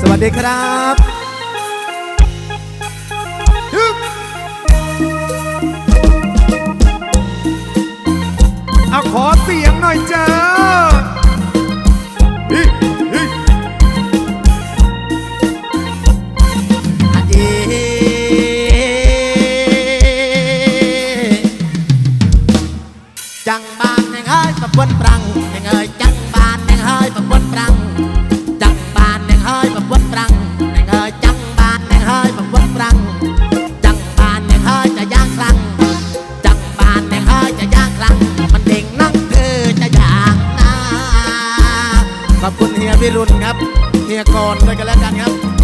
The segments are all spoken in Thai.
สวัสดีครับเอาขอเสียงหน่อยเจ้า ฮียพี่รุ่นครับเฮียกรด้วยกันแล้วกันครับ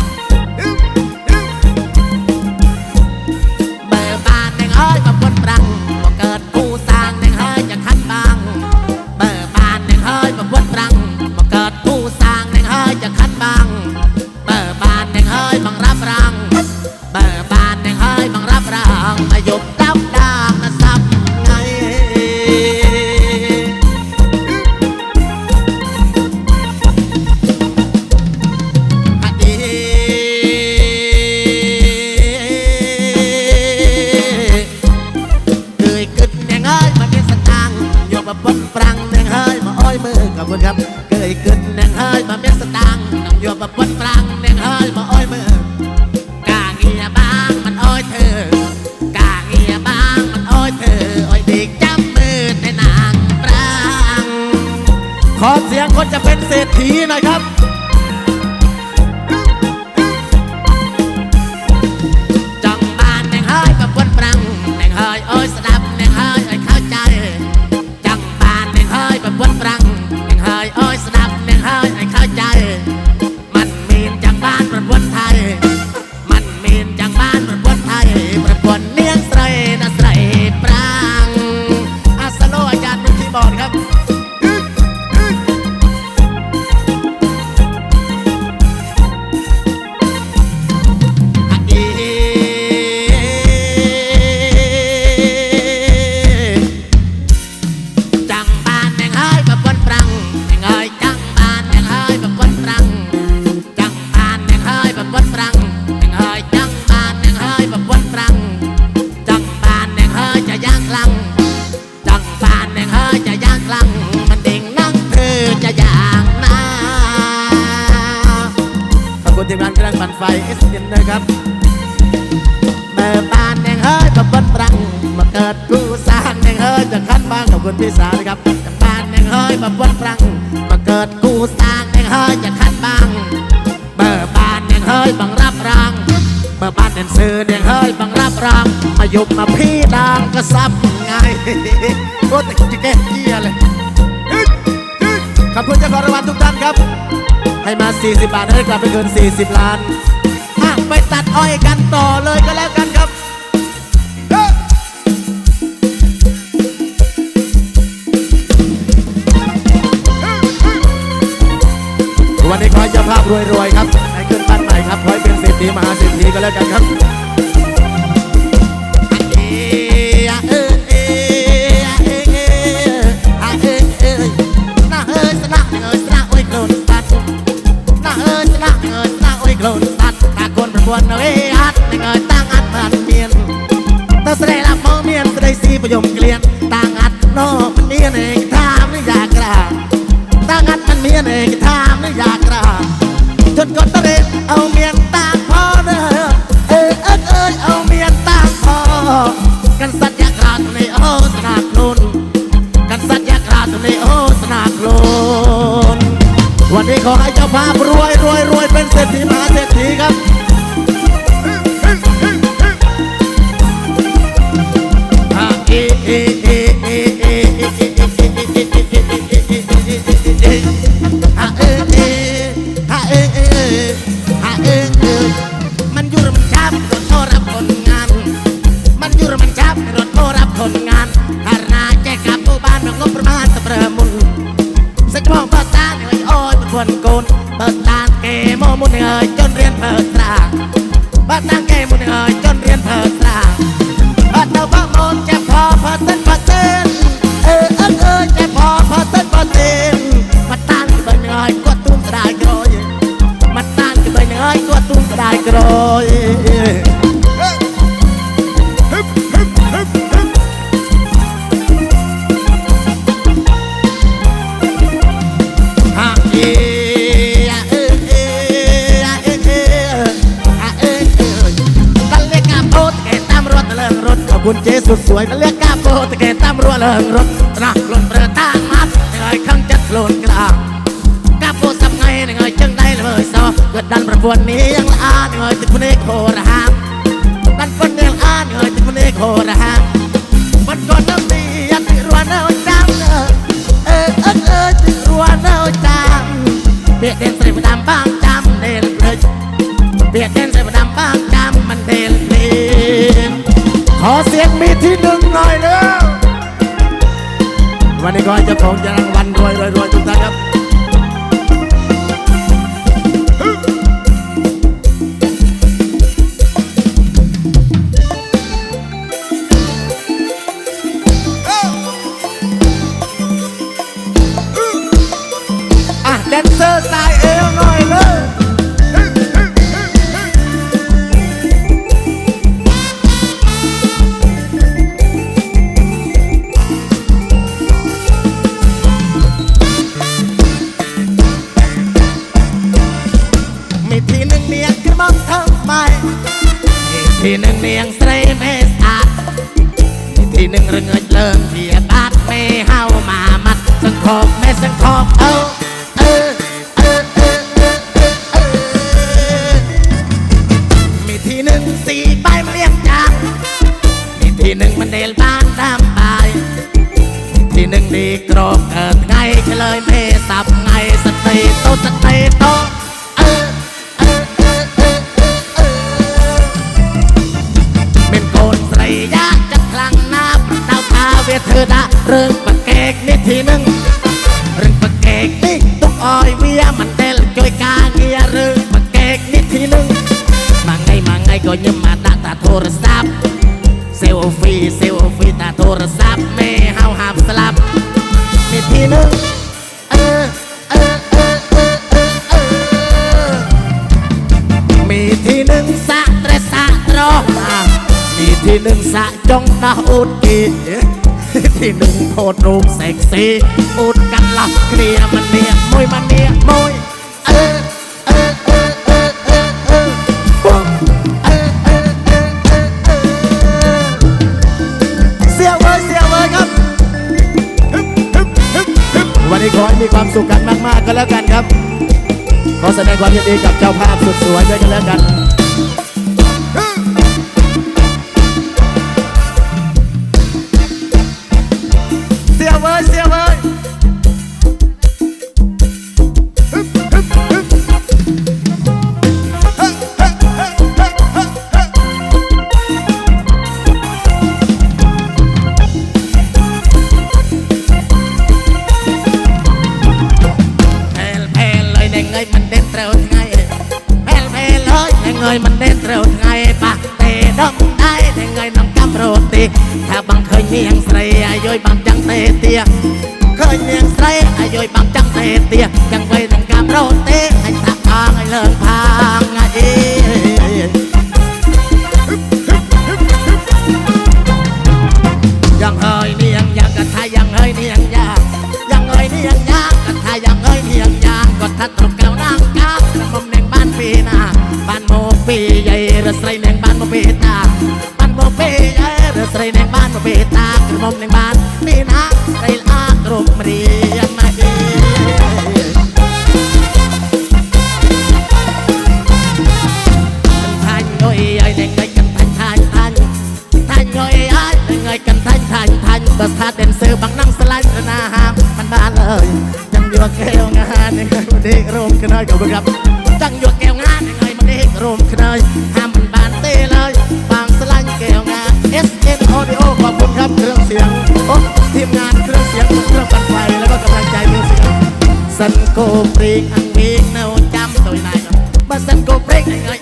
จะเป็นเศรษฐีนะครับ บันไฟเอสเอ็นนะครับเดิมบานแดงเฮ้ยมาบบันปรังมาเกิดกูสร้างแดงเฮ้ยจะขั้นบ้างขอบคุณพี่สาวนะครับจากบ้านแดงเฮ้ยมาบันปรังมาเกิดกูสร้างแดงเฮ้ยจะขั้นบ้างเบิร์บานแดงเฮ้ยบังรับรังเบิร์บานแดนซื้อแดงเฮ้ยบังรับรังมาหยุบมาพี่ดังก็ซับไงโคตรจะแก้เกียเลยขอบคุณเจ้าของรางวัลทุกท่านครับ ให้มา 40 บาทให้กลับไปเกิน 40 ล้านอะไปตัดอ้อยกันต่อเลยก็แล้วกันครับวันนี้ขค้เจ้าภาพรวยๆครับให้ขึ้นบ้านใหม่ครับขอให้เป็นเศรษฐีมหาเศรษฐีก็แล้วกันครับ วนเวหัดในเงยตั้งอัดมันเมียนตาแสดงรับมองเมียนก็ได้สีประยมเกลียนตั้งอัดนอก មួនកូនបើតាមគេមកមុនហើយចន់រៀនបើត្រាបើតាមគេមុនហើយ លើរត់ត្រាស់ខ្លួនប្រើតាមអាប់នឹងឲ្យខឹងចិត្តខ្លួនក្រាស់កាប់ពោះសប្ងៃនឹងឲ្យចឹងដៃលើសោះក៏ដល់ប្រពន្ធនេះយ៉ាងល្អនឹងឲ្យទឹកភ្នែកហូររហាដល់ប៉ុននឹងល្អនឹងឲ្យទឹកភ្នែកហូររហាបាត់ក៏នឹងទីអត់រស់នៅតាមអើអើអើទីរស់នៅតាមពាក្យដែលស្រីផ្ដាំបាំង วันนี้ก็จะของจะรางวัลรวยรวยรวยทุกท่านครับ สังคมแม่สังคมเออเออเออเออเออเออเออมีทีหนึ่งสี่ใบมาเรียงจานมีทีหนึ่งมันเดลบ้านดำไปทีหนึ่งดีกรอบเกิดไงเฉลยเพสับไงสเตโตสเตโตเออเออเออเออเออเออเป็นโกนส่ยะจะคลังหน้าประดาวพาเวทเธอดาเรื่องปะเกกนี่ทีหนึ่ง ក៏ញឹមមកដាក់តាទូរស័ព្ទ selfie selfie តាទូរស័ព្ទមេហៅហាប់ស្លាប់មេធីនឹងអឺអឺអឺអឺអឺមេធីនឹងសាក់ត្រេសាក់ត្រោះមេធីនឹងសាក់ចុងដោះអូតគេទីនឹងផតរូបសេកស៊ីអូតកាត់ឡោះគ្នាម្នាក់មួយម្នាក់មួយអឺ มีความสุขกันมาก ๆ ก็แล้วกันครับ ขอแสดงความยินดีกับเจ้าภาพสุดสวยด้วยกันแล้วกัน ងស្រីអាយុយបានចាំងទេទៀឃើញនាងស្រីអាយុយបានចាំងទេទៀចាំងវ័យនឹងកាមរត់ទេអញថាផងឲ្យលើកផាងអីយ៉ាងហើយនាងយ៉ាងក៏ថាយ៉ាងហើយនាងយ៉ាងយ៉ាងហើយនាងយ៉ាងក៏ថាយ៉ាងហើយនាងយ៉ាងក៏ថាត្រកៅណាងកាមុំនាងបានពីណាបានមកពីយាយរស្រីនាងបានមកពីណា ពេលអើរស្រីនឹងបានមកពេលតាក្រុមនឹងបាននេះណាស្រីល្អគ្រប់រៀងណាគេថាញ់អើយឲ្យនឹងឯងកាន់ថាញ់ថាញ់ថាញ់អើយឲ្យនឹងឯងកាន់ថាញ់ថាញ់ថាញ់បើថាដេនសឺបងនឹងស្លាញ់រណាហាមមិនបានអើយចាំយកកែវងានឹងឯងមកដេករោមខ្នើយក៏បើកាប់ចាំយកកែវងានឹងឯងមកដេករោមខ្នើយ គោព្រេងអង្គេងនៅចាំទៅណាបើសិនគោព្រេងឲ្យ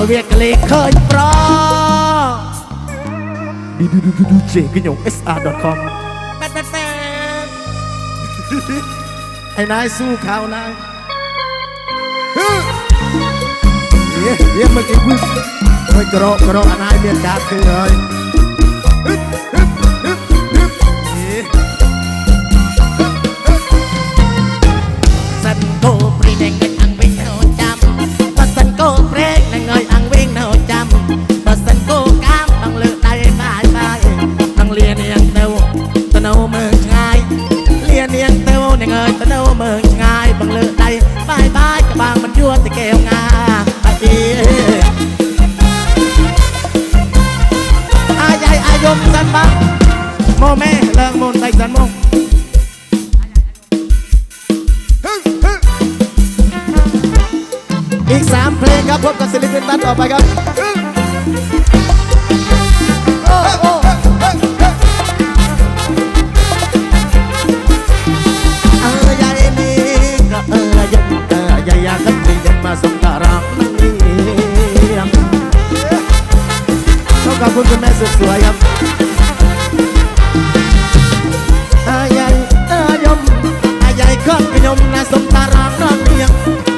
เขาเรียกกเลยเคยปลอดีดูดูดูดูเจกันยง sr.com แปดแปดไอ้นายสู้เขานายเฮ้ยเฮ้ยมันอกี้เพิ่งเกระโดดกระโดดนายเบียดดาบขึ้นเลย que สมตารางนอนเตียง